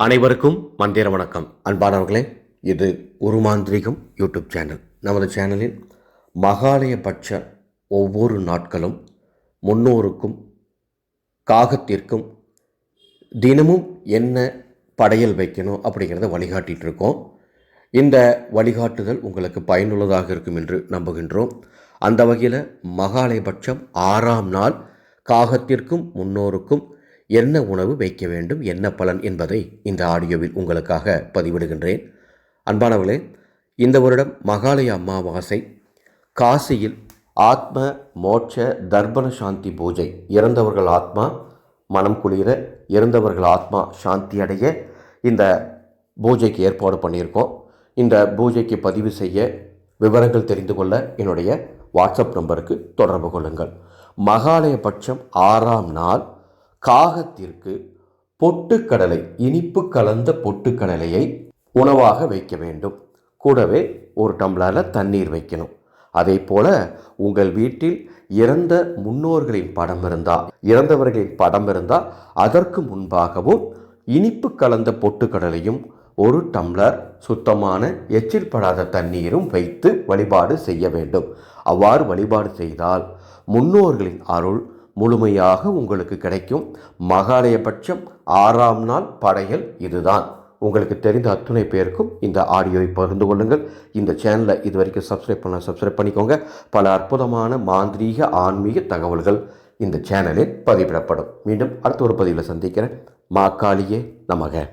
அனைவருக்கும் மந்திர வணக்கம். அன்பானவர்களே இது உருமாந்திரிகம் யூடியூப் சேனல். நமது சேனலில் மகாலயபட்ச ஒவ்வொரு நாட்களும் முன்னோருக்கும் காகத்திற்கும் தினமும் என்ன படையல் வைக்கணும் அப்படிங்கிறத வழிகாட்டிகிட்டு இருக்கோம் இந்த வழிகாட்டுதல் உங்களுக்கு பயனுள்ளதாக இருக்கும் என்று நம்புகின்றோம். அந்த வகையில் மகாலயபட்சம் ஆறாம் நாள் காகத்திற்கும் முன்னோருக்கும் என்ன உணவு வைக்க வேண்டும் என்ன பலன் என்பதை இந்த ஆடியோவில் உங்களுக்காக பதிவிடுகின்றேன். அன்பானவர்களே இந்த வருடம் மகாலய அமாவாசை காசியில் ஆத்ம மோட்ச தர்பண சாந்தி பூஜை இறந்தவர்கள் ஆத்மா மனம் குளிர இறந்தவர்கள் ஆத்மா சாந்தி அடைய இந்த பூஜைக்கு ஏற்பாடு பண்ணியிருக்கோம். இந்த பூஜைக்கு பதிவு செய்ய விவரங்கள் தெரிந்து கொள்ள என்னுடைய வாட்ஸ்அப் நம்பருக்கு தொடர்பு கொள்ளுங்கள். மகாலயபட்சம் ஆறாம் நாள் காகத்திற்கு பொட்டுக்கடலை இனிப்பு கலந்த பொட்டுக்கடலையை உணவாக வைக்க வேண்டும். கூடவே ஒரு டம்ளரில் தண்ணீர் வைக்கணும். அதே போல உங்கள் வீட்டில் இறந்த முன்னோர்களின் படம் இருந்தால் இறந்தவர்களின் படம் இருந்தால் அதற்கு முன்பாகவும் இனிப்பு கலந்த பொட்டுக்கடலையும் ஒரு டம்ளர் சுத்தமான எச்சில் படாத தண்ணீரும் வைத்து வழிபாடு செய்ய வேண்டும். அவ்வாறு வழிபாடு செய்தால் முன்னோர்களின் அருள் முழுமையாக உங்களுக்கு கிடைக்கும். மகாலயபட்சம் ஆறாம் நாள் படையல் இதுதான். உங்களுக்கு தெரிந்த அத்துணை பேருக்கும் இந்த ஆடியோவை பகிர்ந்து கொள்ளுங்கள். இந்த சேனலை இது வரைக்கும் சப்ஸ்கிரைப் பண்ண சப்ஸ்கிரைப் பண்ணிக்கோங்க. பல அற்புதமான மாந்திரீக ஆன்மீக தகவல்கள் இந்த சேனலில் பதிவிடப்படும். மீண்டும் அடுத்த ஒரு பதிவில் சந்திக்கிறேன். மாக்காளியே நமக.